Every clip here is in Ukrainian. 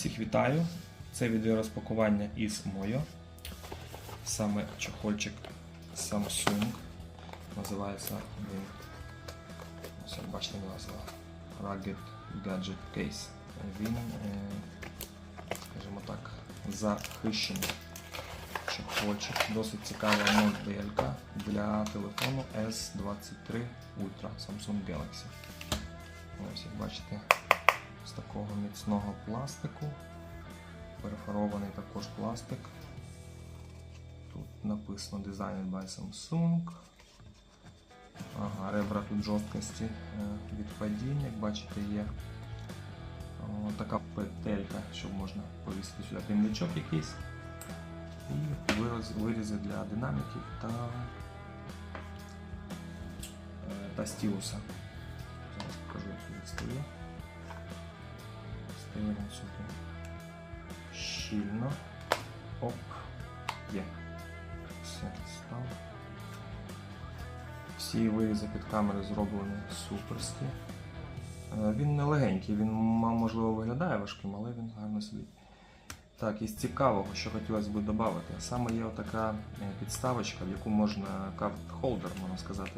Всіх вітаю! Це відеорозпакування із Moyo. Саме чохольчик Samsung. Називається він. Ось бачите назва. Rugged Gadget Case. Він, е, скажімо так, захищений чохольчик. Досить цікава моделька для телефону S23 Ultra Samsung Galaxy. Ось як бачите, з такого міцного пластику. Перефарований також пластик. Тут написано Designed by Samsung. Ага, ребра тут жорсткості е, від падіння. Як бачите, є о, така петелька, щоб можна повісити сюди темничок якийсь. І виріз- вирізи для динаміків та, е, та стілуса. Зараз покажу, як сюди стою. Стаємо сюди щільно. Оп. Є. Все, став. Всі вирізи під камери зроблені суперські. Е, Він не легенький, він можливо виглядає важким, але він гарно сидить. Так, із цікавого, що хотілося б додати, саме є отака е, підставочка, в яку можна карт-холдер, можна сказати,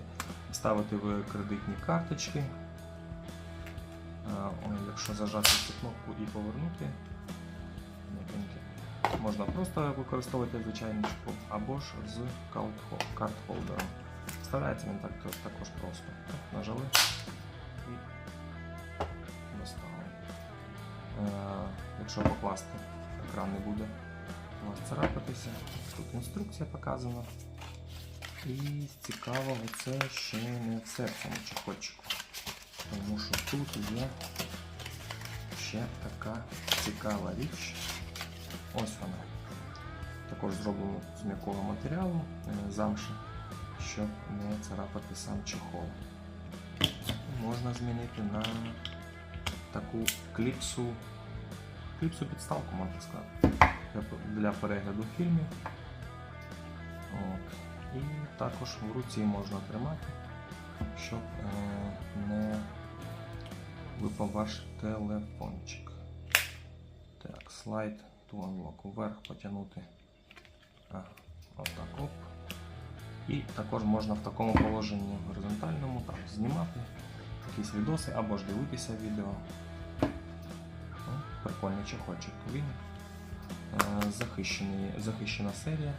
ставити в кредитні карточки. Е, Якщо зажати цю кнопку і повернути, можна просто використовувати звичайний шпоп, або ж з карт-холдером. Вставляється він так, також просто. Нажали і доставили. Е, Якщо покласти, екран не буде у вас царапатися. Тут інструкція показана. І з цікавого це ще не все в цьому чехольчику. Тому що тут є ще така цікава річ. Ось вона. Також зроблено з м'якого матеріалу е, замші, щоб не царапати сам чехол. Можна змінити на таку кліпсу, кліпсу підставку, можна сказати, для- перегляду фільмів. От. І також в руці можна тримати, щоб е, випав ваш телефончик. Так, слайд to unlock. Вверх потягнути. Отак оп. І також можна в такому положенні горизонтальному там, знімати якісь відоси або ж дивитися відео. О, прикольний чехольчик. Він е, захищений, захищена серія.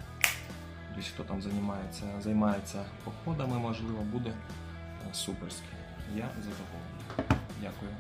Десь хто там займається, займається походами, можливо, буде е, суперський. Я задоволений. Дякую.